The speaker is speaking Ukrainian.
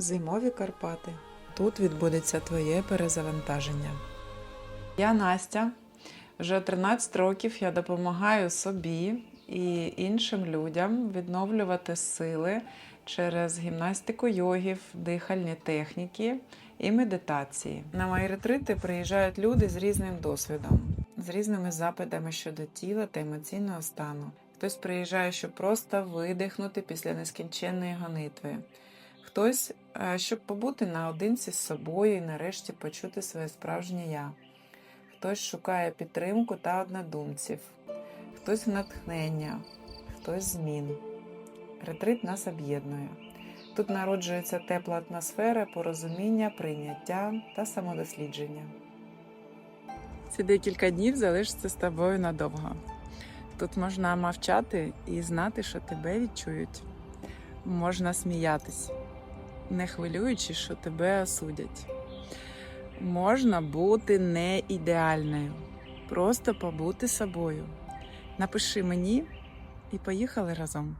Зимові Карпати. Тут відбудеться твоє перезавантаження. Я Настя. Вже 13 років я допомагаю собі і іншим людям відновлювати сили через гімнастику йогів, дихальні техніки і медитації. На мої ретрити приїжджають люди з різним досвідом, з різними запитами щодо тіла та емоційного стану. Хтось приїжджає, щоб просто видихнути після нескінченної гонитви. Хтось, е, щоб побути наодинці з собою і нарешті почути своє справжнє я. Хтось шукає підтримку та однодумців, хтось натхнення, хтось змін. Ретрит нас об'єднує. Тут народжується тепла атмосфера, порозуміння, прийняття та самодослідження. Ці декілька днів залишаться з тобою надовго. Тут можна мовчати і знати, що тебе відчують. Можна сміятись, не хвилюючи, що тебе судять. Можна бути не ідеальною, просто побути собою. Напиши мені і поїхали разом.